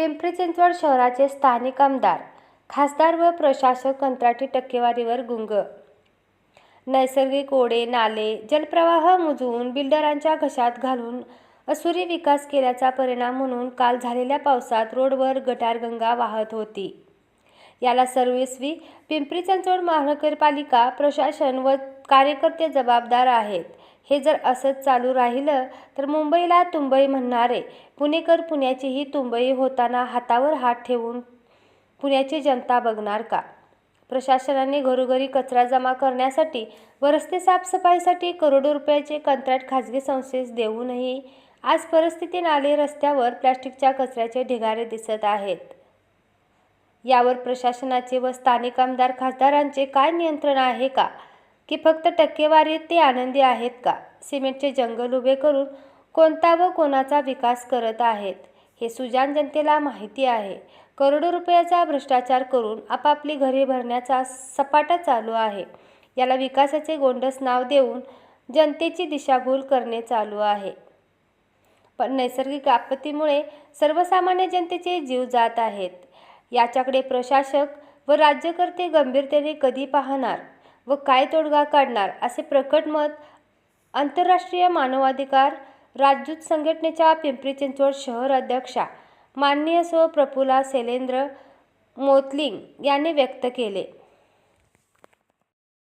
पिंपरी चिंचवड शहराचे स्थानिक आमदार खासदार व प्रशासक कंत्राटी टक्केवारीवर गुंग. नैसर्गिक ओढे नाले जलप्रवाह मुजवून बिल्डरांच्या घशात घालून असुरी विकास केल्याचा परिणाम म्हणून काल झालेल्या पावसात रोडवर गटारगंगा वाहत होती. याला सर्वस्वी पिंपरी चिंचवड महानगरपालिका प्रशासन व कार्यकर्ते जबाबदार आहेत. हे जर असंच चालू राहिलं तर मुंबईला तुंबई म्हणणारे पुणेकर पुण्याचीही तुंबई होताना हातावर हात ठेवून पुण्याची जनता बघणार का? प्रशासनाने घरोघरी कचरा जमा करण्यासाठी व रस्ते साफसफाईसाठी करोडो रुपयाचे कंत्राट खाजगी संस्थेस देऊनही आज परिस्थिती नाले रस्त्यावर प्लॅस्टिकच्या कचऱ्याचे ढिगारे दिसत आहेत. यावर प्रशासनाचे व स्थानिक आमदार खासदारांचे काय नियंत्रण आहे का? की फक्त टक्केवारीत ते आनंदी आहेत का? सिमेंटचे जंगल उभे करून कोणता व कोणाचा विकास करत आहेत हे सुजान जनतेला माहिती आहे. करोडो रुपयाचा भ्रष्टाचार करून आपापली घरे भरण्याचा सपाटा चालू आहे. याला विकासाचे गोंडस नाव देऊन जनतेची दिशाभूल करणे चालू आहे. पण नैसर्गिक आपत्तीमुळे सर्वसामान्य जनतेचे जीव जात आहेत. याच्याकडे प्रशासक व राज्यकर्ते गंभीरतेने कधी पाहणार? व काय तोडगा काढणार असे प्रकट मत आंतरराष्ट्रीय मानवाधिकार राजदूत संघटनेच्या पिंपरी चिंचवड शहर अध्यक्षा माननीय स्व प्रफुला शैलेंद्र मोतलिंग यांनी व्यक्त केले.